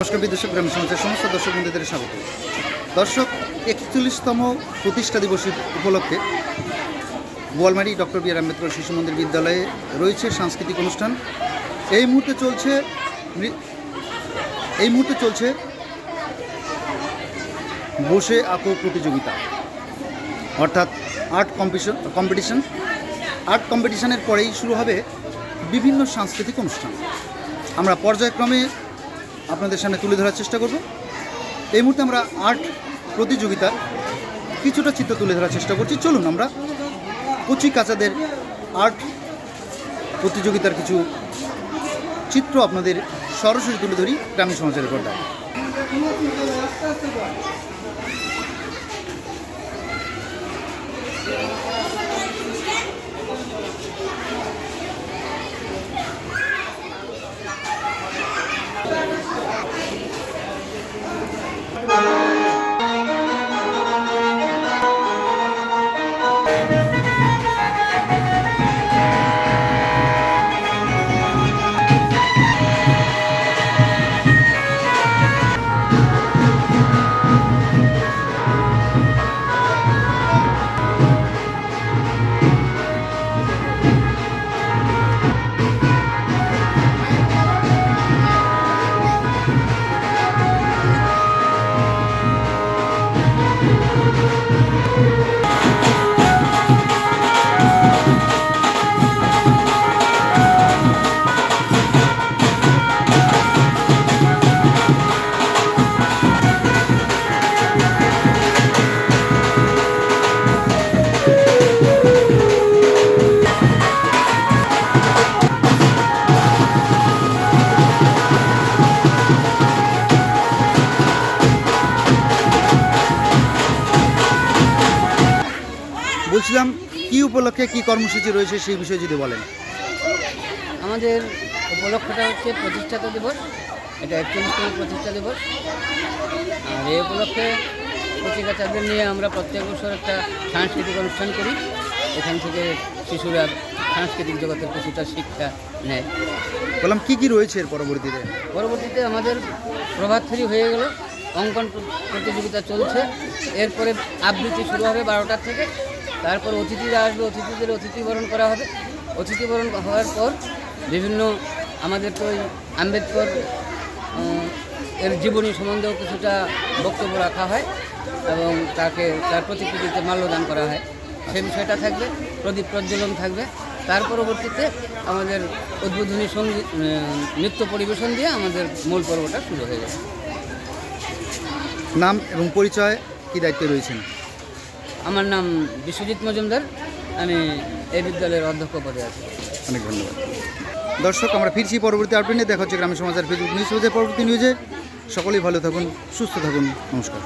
নমস্কার বিদর্শক গ্রামীণ সমাজের সমস্ত দর্শক বন্ধুদের স্বাগত। দর্শক, একচল্লিশতম প্রতিষ্ঠা দিবস উপলক্ষে Goalmari doctor B R Ambedkar শিশু মন্দির বিদ্যালয়ে রয়েছে সাংস্কৃতিক অনুষ্ঠান। এই মুহূর্তে চলছে এই মুহূর্তে চলছে বসে আঁকো প্রতিযোগিতা। অর্থাৎ আর্ট কম্পিটিশন কম্পিটিশন। আর্ট কম্পিটিশনের পরেই শুরু হবে বিভিন্ন সাংস্কৃতিক অনুষ্ঠান। আমরা পর্যায়ক্রমে আপনাদের সামনে তুলে ধরার চেষ্টা করব। এই মুহূর্তে আমরা আর্ট প্রতিযোগিতার কিছুটা চিত্র তুলে ধরার চেষ্টা করছি। চলুন আমরা কচি কাচাদের আর্ট প্রতিযোগিতার কিছু চিত্র আপনাদের সরাসরি তুলে ধরি গ্রামীণ সমাজের পর্দায়। বলছিলাম কি উপলক্ষে কি কর্মসূচি রয়েছে সেই বিষয়ে যদি বলেন। আমাদের উপলক্ষটা হচ্ছে প্রতিষ্ঠাতা দিবস এটা একচল্লিশতম প্রতিষ্ঠা দিবস। আর এই উপলক্ষে কচিকাচাদের নিয়ে আমরা প্রত্যেক বছর একটা সাংস্কৃতিক অনুষ্ঠান করি। এখান থেকে শিশুরা সাংস্কৃতিক জগতের কিছুটা শিক্ষা নেয়। বললাম কি কি রয়েছে এর পরবর্তীতে? পরবর্তীতে আমাদের প্রভাত ফেরি হয়ে গেল অঙ্কন প্রতিযোগিতা চলছে। এরপরে আবৃত্তি শুরু হবে বারোটার থেকে। তারপর অতিথিরা আসবে, অতিথিদের অতিথি বরণ করা হবে। অতিথি বরণ হওয়ার পর বিভিন্ন আমাদের তো ওই আম্বেদকর এর জীবনী সম্বন্ধেও কিছুটা বক্তব্য রাখা হয় এবং তাকে, তার প্রতিকৃতিতে মাল্যদান করা হয়। সে বিষয়টা থাকবে, প্রদীপ প্রজ্বলন থাকবে। তার পরবর্তীতে আমাদের উদ্বোধনী সংগীত নৃত্য পরিবেশন দিয়ে আমাদের মূল পর্বটা শুরু হয়ে যাবে। নাম এবং পরিচয় কি দায়িত্বে রয়েছেন? আমার নাম বিশ্বজিৎ মজুমদার। আমি এই বিদ্যালয়ের অধ্যক্ষ পদে আছি। অনেক ধন্যবাদ। দর্শক, আমরা ফিরছি পরবর্তী আপডেটে দেখা হচ্ছে গ্রামের সমাজের ফেসবুক নিউজ পরবর্তী নিউজে। সকলেই ভালো থাকুন, সুস্থ থাকুন। নমস্কার।